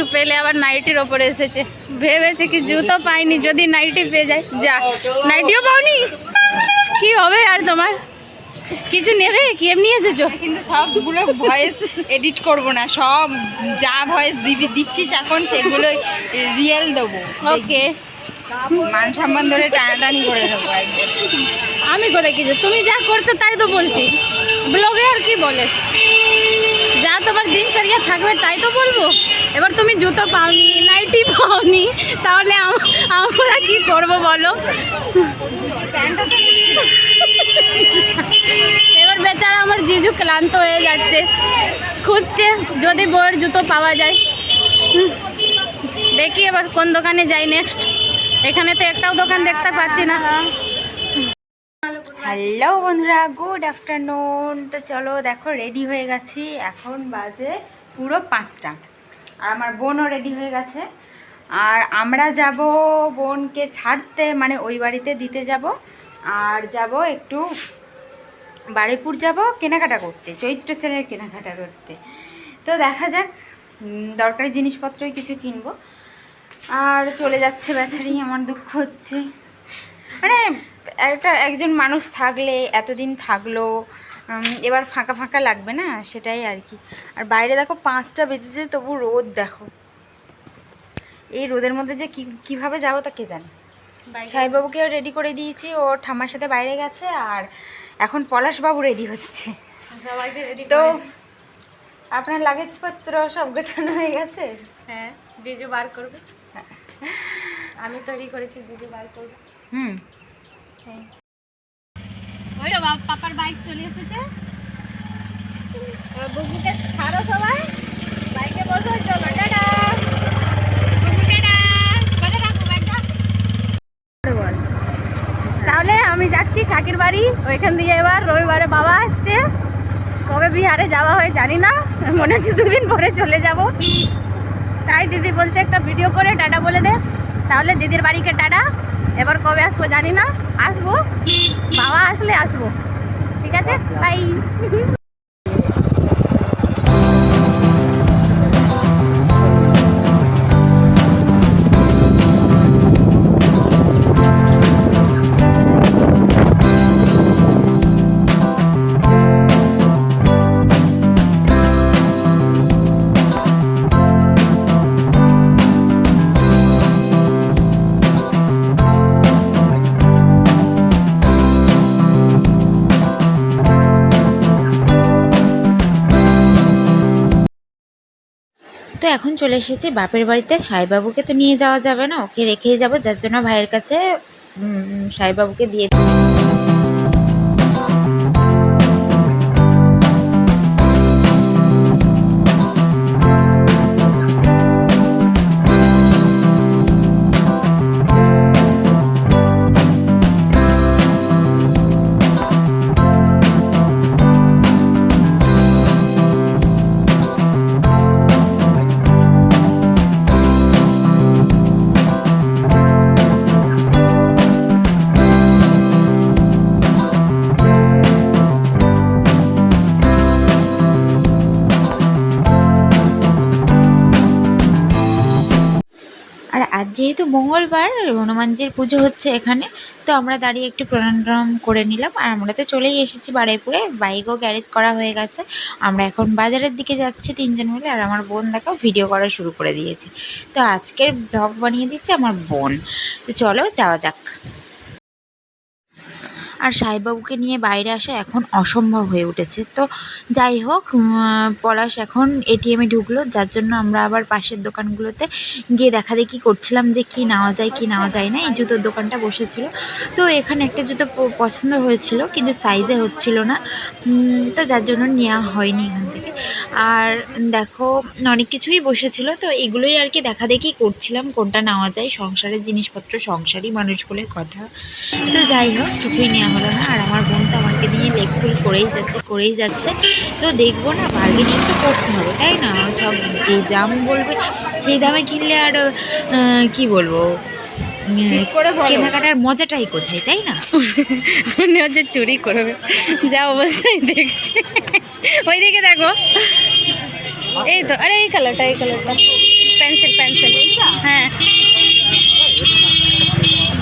কিছু পেলে আবার নাইটির ওপরে এসেছে। ভেবেছে কি জুতো পাইনি যদি নাইটি পেয়ে যায় যা। নাইটিও পাওনি? কি হবে আর তোমার? কিছু নেবে? কি এমনি এসেছ? কিন্তু সবগুলো ভয়েস এডিট করব না সব যা ভয়েস দিবি দিচ্ছিস এখন সেগুলো রিয়েল দেবো। ওকে মান সম্মান ধরে টানাটানি করে দেবো আমি কোথায় কিছু? তুমি যা করছ তাই তো বলছি। ব্লগে আর কি বলে? যা তোমার দিনচর্যা থাকবে, তাই তো বলব? এবার তুমি জুতো পাওনি, নাইটি পাওনি, তাহলে আমরা কি করব বলো। এবার বেচারা আমার জিজু ক্লান্ত হয়ে যাচ্ছে। খুঁজছে যদি বইয়ের জুতো পাওয়া যায়। দেখি এবার কোন দোকানে যাই নেক্সট এখানে তো একটাও দোকান দেখতে পাচ্ছি না। হ্যালো বন্ধুরা গুড আফটারনুন তো চলো দেখো রেডি হয়ে গেছি। এখন বাজে পুরো পাঁচটা। আর আমার বোনও রেডি হয়ে গেছে। আর আমরা যাব বোনকে ছাড়তে মানে ওই বাড়িতে দিতে যাব। আর যাব একটু বারুইপুর যাব কেনাকাটা করতে, চৈত্র সেলের কেনাকাটা করতে। তো দেখা যাক দরকারি জিনিসপত্রই কিছু কিনবো। আর চলে যাচ্ছে বেচারি, আমার দুঃখ হচ্ছে। মানে একটা একজন মানুষ থাকলে এতদিন থাকল এবার ফাঁকা ফাঁকা লাগবে না? সেটাই আর কি। আর বাইরে দেখো পাঁচটা বেজেছে তবু রোদ দেখো। এই রোদের মধ্যে যে কীভাবে যাব তা কে জানে? সাহেববাবুকেও রেডি করে দিয়েছি ও ঠাম্মার সাথে বাইরে গেছে আর এখন পলাশবাবু রেডি হচ্ছে। তো আপনার লাগেজপত্র সব গোছানো হয়ে গেছে? হ্যাঁ জিজু বার করবে। আমি তৈরি করেছি জিজু বার করবে। হুম। হ্যাঁ ওই পাপার বাইক চলে এসেছে। ছাড়ো সবাই। বাইকে? তাহলে আমি যাচ্ছি কাকির বাড়ি। ওইখান দিয়ে এবার রবিবারে বাবা আসছে। কবে বিহারে যাওয়া হয় জানি না। মনে হচ্ছে দুদিন পরে চলে যাব। তাই দিদি বলছে একটা ভিডিও করে, টাটা বলে দে। তাহলে দিদির বাড়িকে টাটা। এবার কবে আসব জানি না। আসব। বাবা আসলে আসব। ঠিক আছে? বাই এখন চলে এসেছি, বাপের বাড়িতে। সাইবাবুকে তো নিয়ে যাওয়া যাবে না, ওকে রেখেই যাব। যার জন্য ভাইয়ের কাছে সাইবাবুকে দিয়ে যেহেতু মঙ্গলবার হনুমানজির পুজো হচ্ছে এখানে, তো আমরা দাঁড়িয়ে একটু প্রণাম করে নিলাম। আর আমরা তো চলেই এসেছি বারাইপুরে, বাইকও গ্যারেজ করা হয়ে গেছে। আমরা এখন বাজারের দিকে যাচ্ছি তিনজন মিলে, আর আমার বোন দেখো ভিডিও করা শুরু করে দিয়েছে। তো আজকের ব্লগ বানিয়ে দিচ্ছে আমার বোন। তো চলো যাওয়া যাক। আর সাইবাবুকে নিয়ে বাইরে আসা এখন অসম্ভব হয়ে উঠেছে। তো যাই হোক পলাশ এখন এটিএমে ঢুকলো, যার জন্য আমরা আবার পাশের দোকানগুলোতে গিয়ে দেখা দেখি করছিলাম যে কি নেওয়া যায়, কি নেওয়া যায় না। এই জুতোর দোকানটা বসেছিল। তো এখানে একটা জুতো পছন্দ হয়েছিল, কিন্তু সাইজে হচ্ছিল না। তো যার জন্য নেওয়া হয়নি এখান থেকে। আর দেখো অনেক কিছুই বসেছিল তো এগুলোই আর কি দেখা দেখি করছিলাম কোনটা নেওয়া যায় সংসারের জিনিসপত্র সংসারই মানুষ বলে কথা। তো যাই হোক কিছুই নেওয়া হলো না আর আমার বোন তো আমাকে দিয়ে লেগ ফুল করেই যাচ্ছে করেই যাচ্ছে। তো দেখব না বার্গেনিং তো করতে হবে তাই না? সব যে দাম বলবে সেই দামে কিনলে আর কি বলব? কেনাকাটার মজাটাই কোথায় তাই না? মনে হচ্ছে চুরি করবে যা অবস্থায় দেখছে। ওইদিকে দেখো। এই তো আরে এই কালারটা এই কালারটা। পেন্সিল পেন্সিল হ্যাঁ।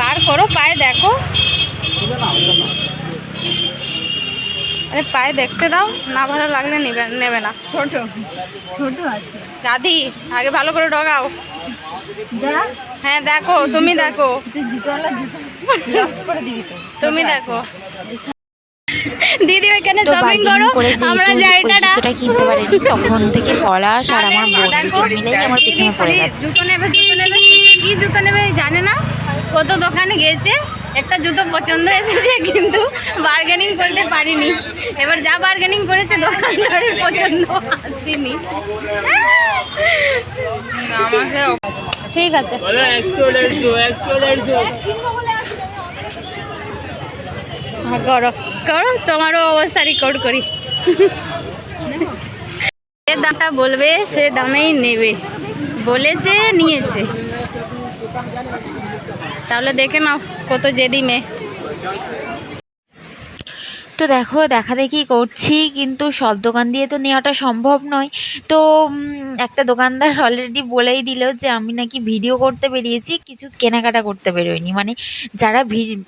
বার করো পায়ে দেখো। আরে পায়ে দেখতে দাও না ভালো লাগলে নেবে নেবে না। ছোট ছোট আছে। রাধি আগে ভালো করে দেখ হ্যাঁ দেখো তুমি দেখো। তুমি দেখো। দিদি ওইখানে শপিং করো আমরা যাই টাটা জুতোটা কিনতে পারিনি তখন থেকে পলাশ আর আমার বোন দুজন মিলেই আমার পিছনে পড়ে গেছে। জুতো নেবে জুতো নেবে কি জুতো নেবে জানে না কত দোকানে গিয়েছে একটা জুতো পছন্দ এসেছে কিন্তু বার্গেনিং করতে পারিনি। এবার যা বার্গেনিং করেছে দোকানদারের পছন্দ আসেনি। আমাকে ঠিক আছে। করো করো, তোমারও অবস্থা রেকর্ড করি। যে দামটা বলবে, সে দামেই নেবে। বলেছে নিয়েছে। তাহলে দেখে নাও কত জেদি মেয়ে। তো দেখো দেখা দেখি করছি কিন্তু সব দোকান দিয়ে তো নেওয়াটা সম্ভব নয়। তো একটা দোকানদার অলরেডি বলেই দিল যে আমি নাকি ভিডিও করতে বেরিয়েছি কিছু কেনাকাটা করতে বেরোয়নি। মানে যারা ভি-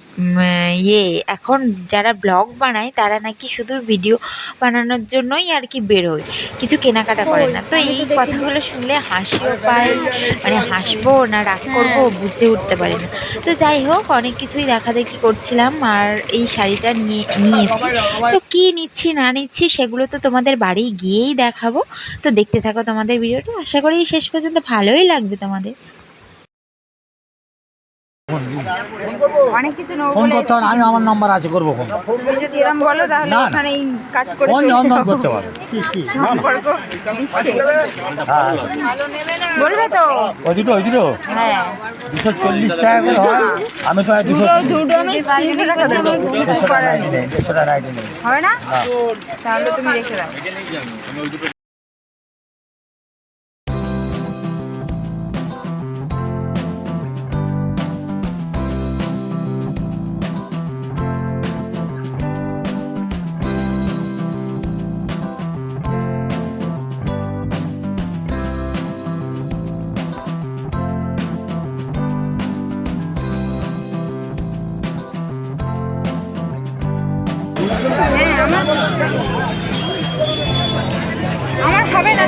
ইয়ে এখন যারা ব্লগ বানায় তারা নাকি শুধু ভিডিও বানানোর জন্যই আর কি বেরোয় কিছু কেনাকাটা করে না। তো এই কথাগুলো শুনলে হাসিও পায় মানে হাসবো না রাগ করব বুঝে উঠতে পারি না। তো যাই হোক অনেক কিছুই দেখা দেখি করছিলাম আর এই শাড়িটা নিয়ে নিয়েছি। তো কি নিচ্ছি না নিচ্ছি সেগুলো তো তোমাদের বাড়ি গিয়েই দেখাবো। তো দেখতে থাকো তোমাদের ভিডিওটা। আশা করি শেষ পর্যন্ত ভালোই লাগবে তোমাদের। অনেক কিছু নেব ফোন করতে হবে আমি আমার নাম্বার আছে করব ফোন। তুমি যদি এরম বলো তাহলে না, না। ওখানে কাট করে ফোন অন করতে পারো। সম্পর্ক দিচ্ছে। হ্যাঁ। বলবে তো? ওই দুটো ওই দুটো? হ্যাঁ। দুশো চল্লিশ টাকা করে হয়। আমি তো দুশো দুটো দুটো আমি তিনশো টাকা দেবো। দেড়শো টাকা রাইডি নেই দেড়শো টাকা রাইডি নেই। হবে না? তাহলে তুমি রেখে দাও। হ্যাঁ আমার আমার হবে না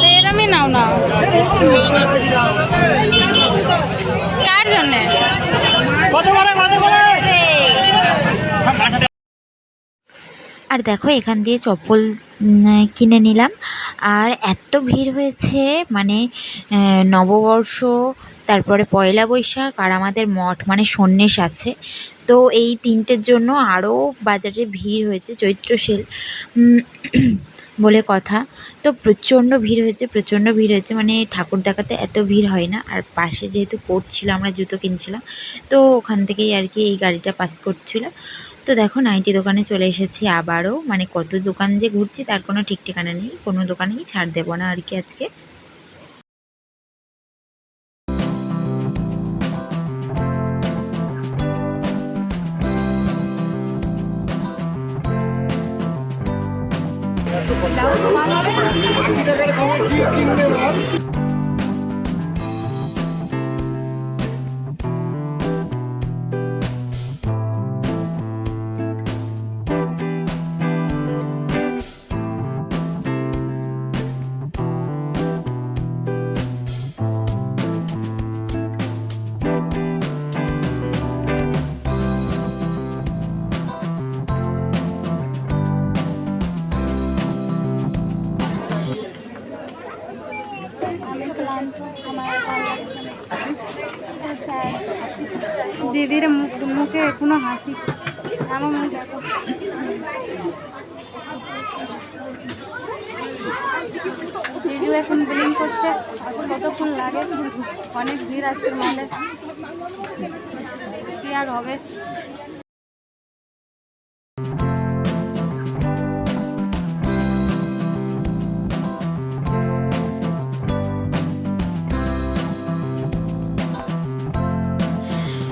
তো এরমই নাও না। কার জন্যে? আর দেখো এখান দিয়ে চপ্পল কিনে নিলাম। আর এত ভিড় হয়েছে মানে নববর্ষ তারপরে পয়লা বৈশাখ আর আমাদের মঠ মানে সন্ন্যাস আছে। তো এই তিনটের জন্য আরও বাজারে ভিড় হয়েছে চৈত্র সেল বলে কথা। তো প্রচণ্ড ভিড় হয়েছে, প্রচণ্ড ভিড় হয়েছে মানে ঠাকুর দেখাতে এত ভিড় হয় না। আর পাশে যেহেতু কোর্ট আমরা জুতো কিনছিলাম, তো ওখান থেকেই আর কি এই গাড়িটা পাস করছিল। তো দেখো, নাইটি দোকানে চলে এসেছি আবারও। মানে কত দোকান যে ঘুরছি, তার কোনো ঠিক ঠিকানা নেই, কোনো দোকানেই ছাড় দেবো না আর কি আজকে। দিদির এখনও হাসি। আমার দেখো জিজু এখন বিলিং করছে। কতক্ষণ লাগে? অনেক ভিড় আজকের মলে কি আর হবে?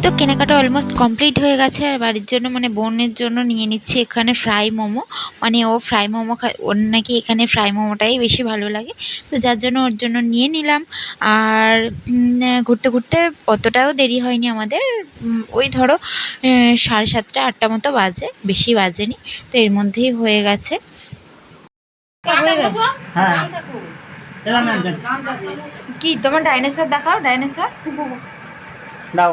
তো কেনাকাটা অলমোস্ট কমপ্লিট হয়ে গেছে আর বাড়ির জন্য মানে বোনের জন্য নিয়ে নিচ্ছি এখানে ফ্রাই মোমো। মানে ও ফ্রাই মোমো খায় ওর নাকি এখানে ফ্রাই মোমোটাই বেশি ভালো লাগে। তো যার জন্য ওর জন্য নিয়ে নিলাম। আর ঘুরতে ঘুরতে অতটাও দেরি হয়নি আমাদের। ওই ধরো সাড়ে সাতটা আটটা মতো বাজে বেশি বাজেনি। তো এর মধ্যেই হয়ে গেছে। হ্যাঁ কি তোমার ডাইনোসর দেখাও ডাইনোসর দাও।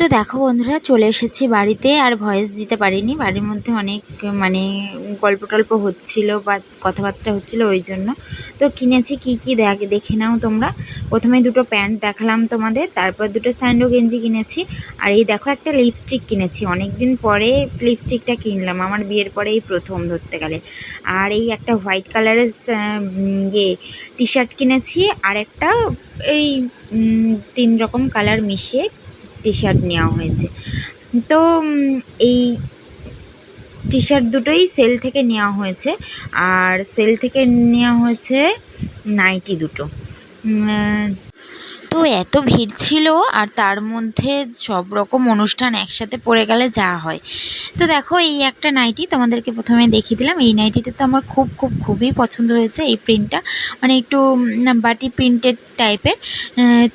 তো দেখো বন্ধুরা, চলে এসেছি বাড়িতে আর ভয়েস দিতে পারিনি। বাড়ির মধ্যে অনেক মানে গল্প টল্প হচ্ছিল বা কথাবার্তা হচ্ছিল ওই জন্য। তো কিনেছি কি কি দেখ, দেখে নাও তোমরা। প্রথমে দুটো প্যান্ট দেখালাম তোমাদের, তারপর দুটো স্যান্ডো গেঞ্জি কিনেছি। আর এই দেখো একটা লিপস্টিক কিনেছি। অনেক দিন পরে লিপস্টিকটা কিনলাম, আমার বিয়ের পরে এই প্রথম ধরতে গেলে। আর এই একটা হোয়াইট কালারের ইয়ে টি শার্ট কিনেছি। আর একটা এই তিন রকম কালার মিশিয়ে টি শার্ট নেওয়া হয়েছে। তো এই টি শার্ট দুটোই সেল থেকে নেওয়া হয়েছে। আর সেল থেকে নেওয়া হয়েছে নাইটি দুটো। তো এত ভিড় ছিল আর তার মধ্যে সব রকম অনুষ্ঠান একসাথে পড়ে গেলে যা হয়। তো দেখো, এই একটা নাইটি তোমাদেরকে প্রথমে দেখিয়ে দিলাম। এই নাইটিটা তো আমার খুব খুব, খুবই পছন্দ হয়েছে, এই প্রিন্টটা মানে একটু বাটি প্রিন্টেড টাইপের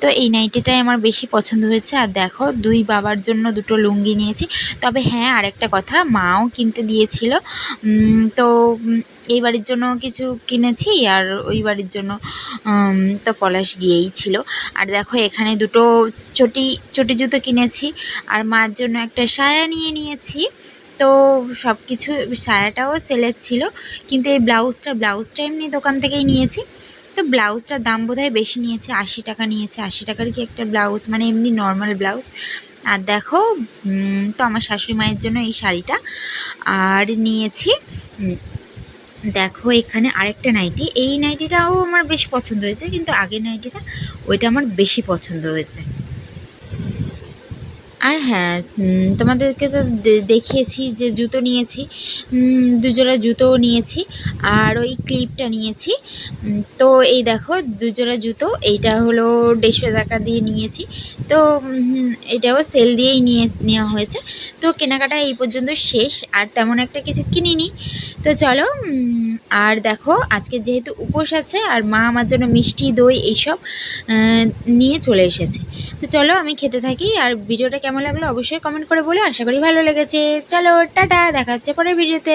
তো এই নাইটিটাই আমার বেশি পছন্দ হয়েছে। আর দেখো, দুই বাবার জন্য দুটো লুঙ্গি নিয়েছি। তবে হ্যাঁ আরেকটা কথা, মাও কিনতে দিয়েছিল। তো এই বাড়ির জন্য কিছু কিনেছি আর ওই বাড়ির জন্য তো পলাশ গিয়েই ছিল। আর দেখো এখানে দুটো চটি চটি জুতো কিনেছি আর মার জন্য একটা সায়া নিয়ে নিয়েছি। তো সব কিছু সায়াটাও সেলের ছিল, কিন্তু এই ব্লাউজটা ব্লাউজটা এমনি দোকান থেকেই নিয়েছি। তো ব্লাউজটার দাম বোধহয় বেশি নিয়েছে, আশি টাকা নিয়েছে। আশি টাকার কি একটা ব্লাউজ মানে এমনি নর্মাল ব্লাউজ। আর দেখো তো আমার শাশুড়ি মায়ের জন্য এই শাড়িটা। আর নিয়েছি দেখো এখানে আরেকটা নাইটি। এই নাইটিটাও আমার বেশ পছন্দ হয়েছে, কিন্তু আগের নাইটিটা ওইটা আমার বেশি পছন্দ হয়েছে। আর হ্যাঁ তোমাদেরকে তো দেখিয়েছি যে জুতো নিয়েছি। দুজোড়া জুতোও নিয়েছি আর ওই ক্লিপটা নিয়েছি। তো এই দেখো, দুজোড়া জুতো, এইটা হলো দেড়শো টাকা দিয়ে নিয়েছি। তো এটাও সেল দিয়েই নিয়ে, নেওয়া হয়েছে। তো কেনাকাটা এই পর্যন্ত শেষ, আর তেমন একটা কিছু কিনিনি। তো চলো আর দেখো, আজকে যেহেতু উপোস আছে আর মা আমার জন্য মিষ্টি, দই এইসব নিয়ে চলে এসেছে। তো চলো আমি খেতে থাকি আর ভিডিওটা কেমন লাগল অবশ্যই কমেন্ট করে বলে। আশা করি ভালো লেগেছে। চলো, টাটা, দেখা হচ্ছে পরের ভিডিওতে।